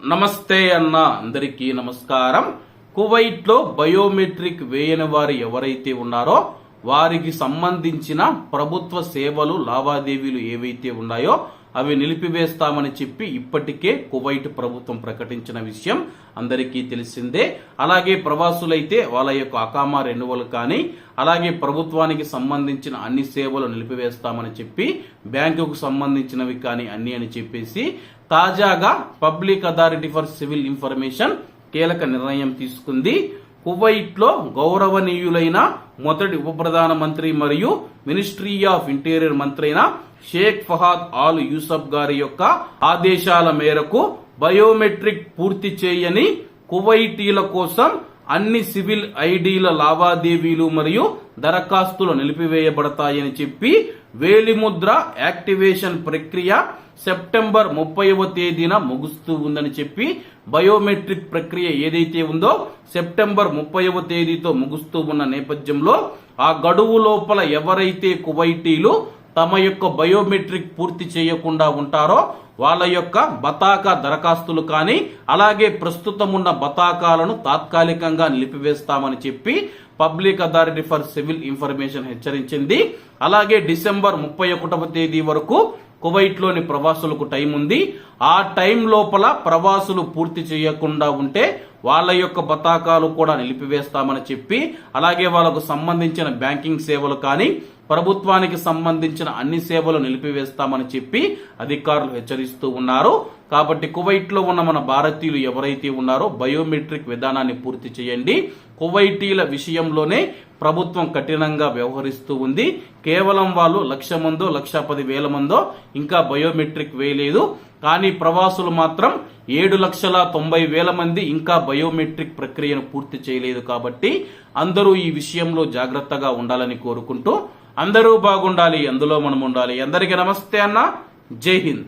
నమస్తే అన్న అందరికీ నమస్కారం. కువైట్లో బయోమెట్రిక్ వేయని వారు ఎవరైతే ఉన్నారో వారికి సంబంధించిన ప్రభుత్వ సేవలు లావాదేవీలు ఏవైతే ఉన్నాయో అవి నిలిపివేస్తామని చెప్పి ఇప్పటికే కువైట్ ప్రభుత్వం ప్రకటించిన విషయం అందరికీ తెలిసిందే. అలాగే ప్రవాసులైతే వాళ్ళ యొక్క అకామా రెన్యువల్ కానీ అలాగే ప్రభుత్వానికి సంబంధించిన అన్ని సేవలు నిలిపివేస్తామని చెప్పి బ్యాంకుకు సంబంధించినవి కానీ అన్ని అని చెప్పేసి తాజాగా public authority for civil information కీలక నిర్ణయం తీసుకుంది. కువైట్లో గౌరవనీయులైన మొదటి ఉప ప్రధాన మంత్రి మరియు మినిస్ట్రీ ఆఫ్ ఇంటీరియర్ మంత్రి అయిన షేక్ ఫహాద్ ఆల్ యూసఫ్ గారి యొక్క ఆదేశాల మేరకు బయోమెట్రిక్ పూర్తి చేయని కువైటీల కోసం అన్ని సివిల్ ఐడీల లావాదేవీలు మరియు దరఖాస్తులు నిలిపివేయబడతాయని చెప్పి వేలిముద్ర యాక్టివేషన్ ప్రక్రియ సెప్టెంబర్ ముప్పైవ తేదీన ముగుస్తూ ఉందని చెప్పి బయోమెట్రిక్ ప్రక్రియ ఏదైతే ఉందో సెప్టెంబర్ ముప్పైవ తేదీతో ముగుస్తూ ఉన్న నేపథ్యంలో ఆ గడువు లోపల ఎవరైతే కువైటీలు తమ యొక్క బయోమెట్రిక్ పూర్తి చేయకుండా ఉంటారో వాళ్ళ యొక్క బతాకా దరఖాస్తులు కానీ అలాగే ప్రస్తుతం ఉన్న బతాకాలను తాత్కాలికంగా నిలిపివేస్తామని చెప్పి public authority for civil information హెచ్చరించింది. అలాగే డిసెంబర్ ముప్పై ఒకటవ తేదీ వరకు కువైట్లోని ప్రవాసులకు టైం ఉంది. ఆ టైం లోపల ప్రవాసులు పూర్తి చేయకుండా ఉంటే వాళ్ళ యొక్క పతాకాలు కూడా నిలిపివేస్తామని చెప్పి అలాగే వాళ్ళకు సంబంధించిన బ్యాంకింగ్ సేవలు కానీ ప్రభుత్వానికి సంబంధించిన అన్ని సేవలు నిలిపివేస్తామని చెప్పి అధికారులు హెచ్చరిస్తూ ఉన్నారు. కాబట్టి కువైట్లో ఉన్న మన భారతీయులు ఎవరైతే ఉన్నారో బయోమెట్రిక్ విధానాన్ని పూర్తి చేయండి. కువైటీల విషయంలోనే ప్రభుత్వం కఠినంగా వ్యవహరిస్తూ ఉంది. కేవలం వాళ్ళు లక్ష మందో లక్ష పది వేల మందో ఇంకా బయోమెట్రిక్ వేయలేదు. కానీ ప్రవాసులు మాత్రం ఏడు లక్షల తొంభై వేల మంది ఇంకా బయోమెట్రిక్ ప్రక్రియను పూర్తి చేయలేదు కాబట్టి అందరూ ఈ విషయంలో జాగ్రత్తగా ఉండాలని కోరుకుంటూ అందరూ బాగుండాలి. అందులో మనం ఉండాలి. అందరికీ నమస్తే అన్న. జై హింద్.